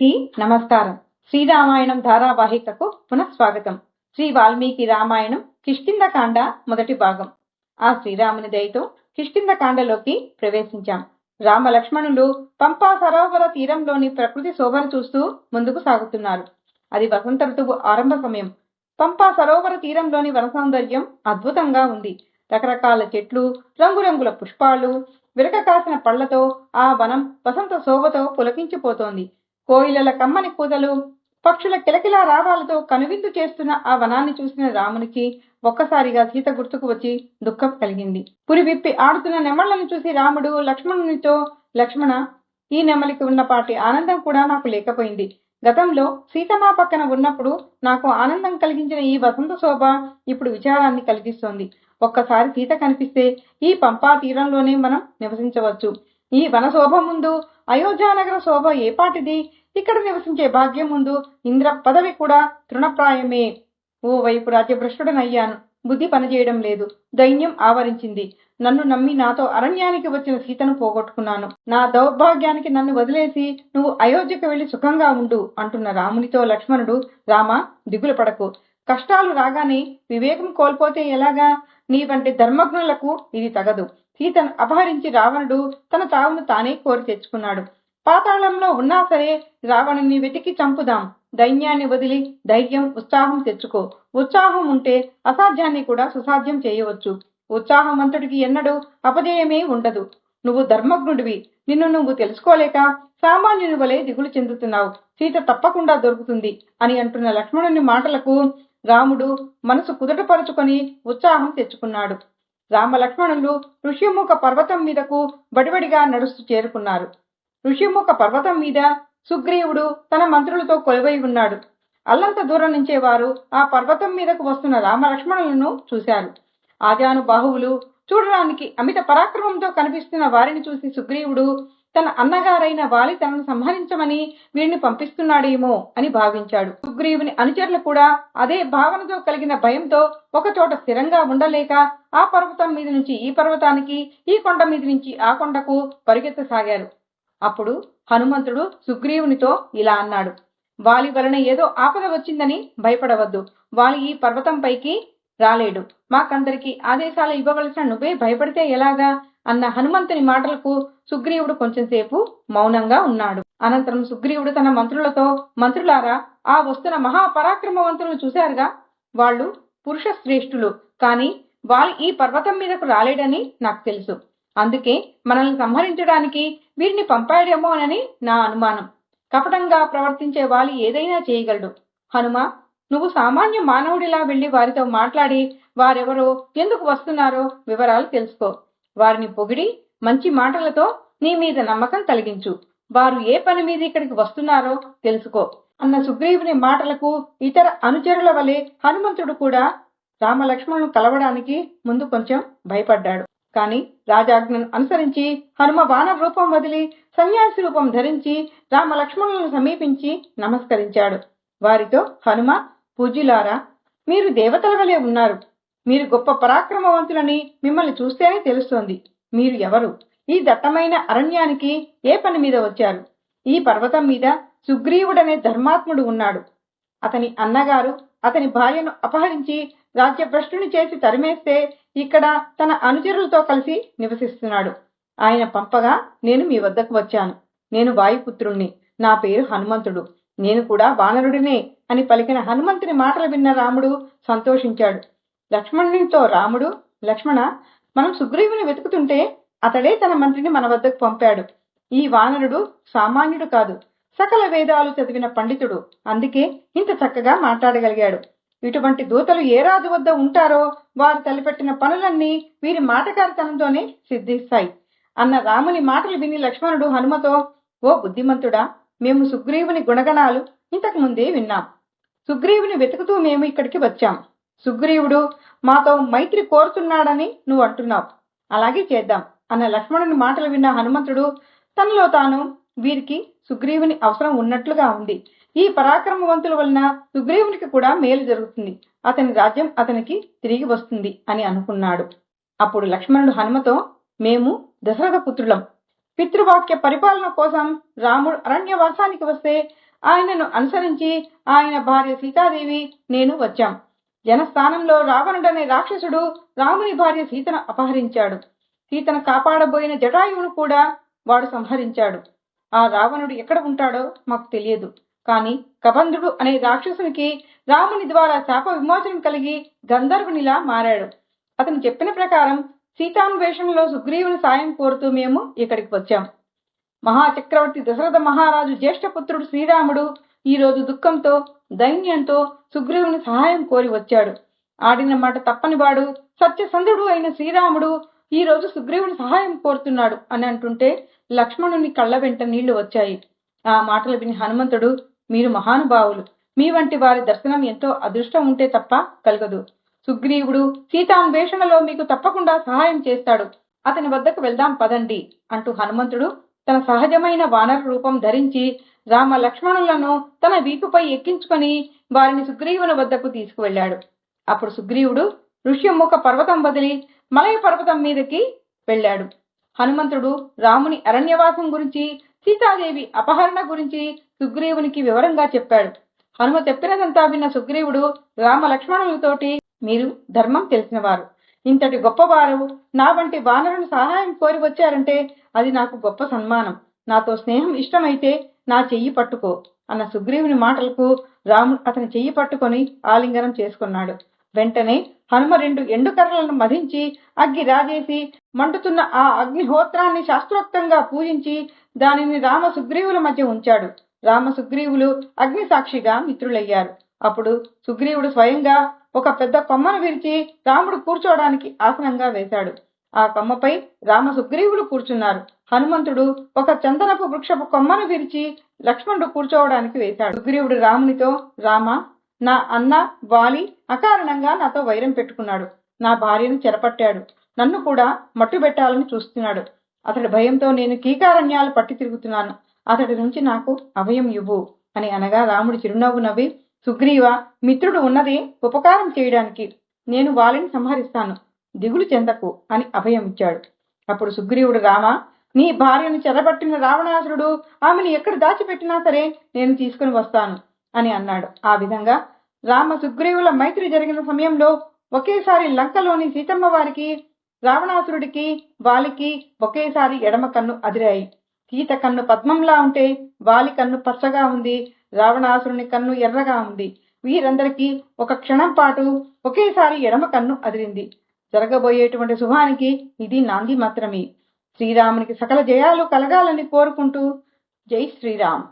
అందరికీ నమస్కారం. శ్రీరామాయణం ధారావాహికకు పునఃస్వాగతం. శ్రీ వాల్మీకి రామాయణం కిష్కిందకాండ మొదటి భాగం. ఆ శ్రీరాముని దయతో కిష్కిందకాండలోకి ప్రవేశించాం. రామ లక్ష్మణులు పంపా సరోవర తీరంలోని ప్రకృతి శోభను చూస్తూ ముందుకు సాగుతున్నారు. అది వసంత ఋతువు ఆరంభ సమయం. పంపా సరోవర తీరంలోని వన సౌందర్యం అద్భుతంగా ఉంది. రకరకాల చెట్లు రంగురంగుల పుష్పాలు విరక కాసిన పళ్ళతో ఆ వనం వసంత శోభతో పులకించిపోతోంది. కోయిలల కమ్మని కూదలు పక్షుల కిలకిలా రావాలతో కనువిందు చేస్తున్న ఆ వనాన్ని చూసిన రామునికి ఒక్కసారిగా సీత గుర్తుకు వచ్చి దుఃఖం కలిగింది. పురి విప్పి ఆడుతున్న నెమళ్ళను చూసి రాముడు లక్ష్మణునితో లక్ష్మణ ఈ నెమలికి ఉన్నపాటి ఆనందం కూడా నాకు లేకపోయింది. గతంలో సీతమా పక్కన ఉన్నప్పుడు నాకు ఆనందం కలిగించిన ఈ వసంత శోభ ఇప్పుడు విచారాన్ని కలిగిస్తోంది. ఒక్కసారి సీత కనిపిస్తే ఈ పంపా తీరంలోనే మనం నివసించవచ్చు. ఈ వన శోభ ముందు అయోధ్యానగర శోభ ఏపాటిది ఇక్కడ నివసించే భాగ్యం ముందు ఇంద్ర పదవి కూడా తృణప్రాయమే. ఓ వైపు రాజ్యభ్రష్టుడనయ్యాను. బుద్ధి పనిచేయడం లేదు. దైన్యం ఆవరించింది. నన్ను నమ్మి నాతో అరణ్యానికి వచ్చిన సీతను పోగొట్టుకున్నాను. నా దౌర్భాగ్యానికి నన్ను వదిలేసి నువ్వు అయోధ్యకు వెళ్ళి సుఖంగా ఉండు అంటున్న రామునితో లక్ష్మణుడు రామ దిగులు పడకు. కష్టాలు రాగానే వివేకం కోల్పోతే ఎలాగా? నీ వంటి ధర్మజ్ఞులకు ఇది తగదు. సీతను అపహరించి రావణుడు తన తావును తానే కోరి తెచ్చుకున్నాడు. పాతాళంలో ఉన్నా సరే రావణుని వెతికి చంపుదాం. దైన్యాన్ని వదిలి ధైర్యం ఉత్సాహం తెచ్చుకో. ఉత్సాహం ఉంటే అసాధ్యాన్ని కూడా సుసాధ్యం చేయవచ్చు. ఉత్సాహవంతుడికి ఎన్నడూ అపజయమే ఉండదు. నువ్వు ధర్మజ్ఞుడివి. నిన్ను నువ్వు తెలుసుకోలేక సామాన్యుని వలె దిగులు చెందుతున్నావు. సీత తప్పకుండా దొరుకుతుంది అని అంటున్న లక్ష్మణుని మాటలకు రాముడు మనసు కుదుటపరుచుకొని ఉత్సాహం తెచ్చుకున్నాడు. రామ లక్ష్మణులు ఋష్యముఖ పర్వతం మీదకు బడిబడిగా నడుస్తూ చేరుకున్నారు. ఋష్యముఖ పర్వతం మీద సుగ్రీవుడు తన మంత్రులతో కొలువై ఉన్నాడు. అల్లంత దూరం నుంచే వారు ఆ పర్వతం మీదకు వస్తున్న రామలక్ష్మణులను చూశారు. ఆజాను బాహువులు చూడడానికి అమిత పరాక్రమంతో కనిపిస్తున్న వారిని చూసి సుగ్రీవుడు తన అన్నగారైన వాలి తనను సంహరించమని వీరిని పంపిస్తున్నాడేమో అని భావించాడు. సుగ్రీవుని అనుచరులు కూడా అదే భావనతో కలిగిన భయంతో ఒకచోట స్థిరంగా ఉండలేక ఆ పర్వతం మీద నుంచి ఈ పర్వతానికి ఈ కొండ మీద నుంచి ఆ కొండకు పరిగెత్తసాగారు. అప్పుడు హనుమంతుడు సుగ్రీవునితో ఇలా అన్నాడు వాలి వలన ఏదో ఆపద వచ్చిందని భయపడవద్దు. వాలి ఈ పర్వతంపైకి రాలేడు. మాకందరికి ఆదేశాలు ఇవ్వవలసిన నువ్వే భయపడితే ఎలాగా అన్న హనుమంతుని మాటలకు సుగ్రీవుడు కొంచెంసేపు మౌనంగా ఉన్నాడు. అనంతరం సుగ్రీవుడు తన మంత్రులతో మంత్రులారా ఆ వస్తున్న మహాపరాక్రమవంతులను చూశారుగా? వాళ్ళు పురుష శ్రేష్ఠులు కాని వాళ్ళు ఈ పర్వతం మీదకు రాలేడని నాకు తెలుసు. అందుకే మనల్ని సంహరించడానికి వీరిని పంపాడేమోనని నా అనుమానం. కపటంగా ప్రవర్తించే వాళ్ళు ఏదైనా చేయగలడు. హనుమ నువ్వు సామాన్య మానవుడిలా వెళ్ళి వారితో మాట్లాడి వారెవరో ఎందుకు వస్తున్నారో వివరాలు తెలుసుకో. వారిని పొగిడి మంచి మాటలతో నీ మీద నమ్మకం కలిగించు. వారు ఏ పని మీద ఇక్కడికి వస్తున్నారో తెలుసుకో. అన్న సుగ్రీవుని మాటలకు ఇతర అనుచరుల వలె హనుమంతుడు కూడా రామలక్ష్మణులను కలవడానికి ముందు కొంచెం భయపడ్డాడు. కానీ రాజాజ్ఞను అనుసరించి హనుమ వానర రూపం వదిలి సన్యాసి రూపం ధరించి రామలక్ష్మణులను సమీపించి నమస్కరించాడు. వారితో హనుమ పూజ్యులారా మీరు దేవతల వలె ఉన్నారు. మీరు గొప్ప పరాక్రమవంతులని మిమ్మల్ని చూస్తేనే తెలుస్తోంది. మీరు ఎవరు? ఈ దట్టమైన అరణ్యానికి ఏ పని మీద వచ్చారు? ఈ పర్వతం మీద సుగ్రీవుడనే ధర్మాత్ముడు ఉన్నాడు. అతని అన్నగారు అతని భార్యను అపహరించి రాజ్యభ్రష్టుని చేసి తరిమేస్తే ఇక్కడ తన అనుచరులతో కలిసి నివసిస్తున్నాడు. ఆయన పంపగా నేను మీ వద్దకు వచ్చాను. నేను వాయుపుత్రుణ్ణి. నా పేరు హనుమంతుడు. నేను కూడా వానరుడినే అని పలికిన హనుమంతుని మాటలు విన్న రాముడు సంతోషించాడు. లక్ష్మణునితో రాముడు లక్ష్మణ మనం సుగ్రీవుని వెతుకుతుంటే అతడే తన మంత్రిని మన వద్దకు పంపాడు. ఈ వానరుడు సామాన్యుడు కాదు. సకల వేదాలు చదివిన పండితుడు. అందుకే ఇంత చక్కగా మాట్లాడగలిగాడు. ఇటువంటి దూతలు ఏ రాజు వద్ద ఉంటారో వారు తలపెట్టిన పనులన్నీ వీరి మాటకారితనంతోనే సిద్ధిస్తాయి. అన్న రాముని మాటలు విని లక్ష్మణుడు హనుమతో ఓ బుద్ధిమంతుడా మేము సుగ్రీవుని గుణగణాలు ఇంతకు ముందే విన్నాం. సుగ్రీవుని వెతుకుతూ మేము ఇక్కడికి వచ్చాం. సుగ్రీవుడు మాతో మైత్రి కోరుతున్నాడని నువ్వు అంటున్నావు. అలాగే చేద్దాం అన్న లక్ష్మణుని మాటలు విన్న హనుమంతుడు తనలో తాను వీరికి సుగ్రీవుని అవసరం ఉన్నట్లుగా ఉంది. ఈ పరాక్రమవంతుల వలన సుగ్రీవునికి కూడా మేలు జరుగుతుంది. అతని రాజ్యం అతనికి తిరిగి వస్తుంది అని అనుకున్నాడు. అప్పుడు లక్ష్మణుడు హనుమతో మేము దశరథ పుత్రులం. పితృవాక్య పరిపాలన కోసం రాముడు అరణ్యవాసానికి వస్తే ఆయనను అనుసరించి ఆయన భార్య సీతాదేవి నేను వచ్చాం. జనస్థానంలో రావణుడనే రాక్షసుడు రాముని భార్య సీతను అపహరించాడు. సీతను కాపాడబోయిన జటాయువును కూడా వాడు సంహరించాడు. ఆ రావణుడు ఎక్కడ ఉంటాడో మాకు తెలియదు. కానీ కబంధుడు అనే రాక్షసునికి రాముని ద్వారా శాప విమోచనం కలిగి గంధర్వునిలా మారాడు. అతను చెప్పిన ప్రకారం సీతాన్వేషణలో సుగ్రీవుని సాయం కోరుతూ మేము ఇక్కడికి వచ్చాం. మహాచక్రవర్తి దశరథ మహారాజు జ్యేష్ఠపుత్రుడు శ్రీరాముడు ఈ రోజు దుఃఖంతో దైన్యంతో సుగ్రీవుని సహాయం కోరి వచ్చాడు. ఆడిన మాట తప్పనివాడు సత్యసంధుడు అయిన శ్రీరాముడు ఈ రోజు సుగ్రీవుని సహాయం కోరుతున్నాడు అని అంటుంటే లక్ష్మణుని కళ్ళ వెంట నీళ్ళు వచ్చాయి. ఆ మాటలు విని హనుమంతుడు మీరు మహానుభావులు మీ వంటి వారి దర్శనం ఎంతో అదృష్టం ఉంటే తప్ప కలగదు. సుగ్రీవుడు సీతాన్వేషణలో మీకు తప్పకుండా సహాయం చేస్తాడు. అతని వద్దకు వెళ్దాం పదండి అంటూ హనుమంతుడు తన సహజమైన వానర రూపం ధరించి రామ లక్ష్మణులను తన వీపుపై ఎక్కించుకొని వారిని సుగ్రీవుని వద్దకు తీసుకువెళ్ళాడు అప్పుడు సుగ్రీవుడు ఋష్యముఖ పర్వతం వదిలి మలయ పర్వతం మీదకి వెళ్ళాడు. హనుమంతుడు రాముని అరణ్యవాసం గురించి సీతాదేవి అపహరణ గురించి సుగ్రీవునికి వివరంగా చెప్పాడు. హనుమ చెప్పినదంతా విన్న సుగ్రీవుడు రామ లక్ష్మణులతోటి మీరు ధర్మం తెలిసినవారు. ఇంతటి గొప్పవారు నా వంటి వానరుని సహాయం కోరి వచ్చారంటే అది నాకు గొప్ప సన్మానం. నాతో స్నేహం ఇష్టమైతే నా చెయ్యి పట్టుకో అన్న సుగ్రీవుని మాటలకు రాముడు అతని చెయ్యి పట్టుకొని ఆలింగనం చేసుకున్నాడు. వెంటనే హనుమ రెండు ఎండుకర్రలను మధించి అగ్గి రాజేసి మండుతున్న ఆ అగ్నిహోత్రాన్ని శాస్త్రోక్తంగా పూజించి దానిని రామ సుగ్రీవుల మధ్య ఉంచాడు. రామ సుగ్రీవులు అగ్ని సాక్షిగా మిత్రులయ్యారు. అప్పుడు సుగ్రీవుడు స్వయంగా ఒక పెద్ద కొమ్మను విరిచి రాముడు కూర్చోవడానికి ఆసనంగా వేశాడు. ఆ కొమ్మపై రామ సుగ్రీవులు కూర్చున్నారు. హనుమంతుడు ఒక చందనపు వృక్షపు కొమ్మను విరిచి లక్ష్మణుడు కూర్చోవడానికి వేశాడు. సుగ్రీవుడు రామునితో రామ నా అన్న వాలి అకారణంగా నాతో వైరం పెట్టుకున్నాడు. నా భార్యను చెరపట్టాడు. నన్ను కూడా మట్టుబెట్టాలని చూస్తున్నాడు. అతడి భయంతో నేను కీకారణ్యాలు పట్టి తిరుగుతున్నాను. అతడి నుంచి నాకు అభయం ఇవ్వు అని అనగా రాముడు చిరునవ్వు నవ్వి సుగ్రీవ మిత్రుడు ఉన్నది ఉపకారం చేయడానికి నేను వాలిని సంహరిస్తాను. దిగులు చెందకు అని అభయం ఇచ్చాడు. అప్పుడు సుగ్రీవుడు రామ నీ భార్యను చెరబట్టిన రావణాసురుడు ఆమెను ఎక్కడ దాచిపెట్టినా సరే నేను తీసుకుని వస్తాను. అని అన్నాడు. ఆ విధంగా రామ సుగ్రీవుల మైత్రి జరిగిన సమయంలో ఒకేసారి లంకలోని సీతమ్మ వారికి రావణాసురుడికి వాలికి ఒకేసారి ఎడమ కన్ను అదిరాయి. సీత కన్ను పద్మంలా ఉంటే వాలి కన్ను పచ్చగా ఉంది రావణాసురుని కన్ను ఎర్రగా ఉంది. వీరందరికీ ఒక క్షణం పాటు ఒకేసారి ఎడమ కన్ను అదిరింది. జరగబోయేటువంటి శుభానికి ఇది నాంది మాత్రమే. శ్రీరామునికి సకల జయాలు కలగాలని కోరుకుంటూ జై శ్రీరామ్.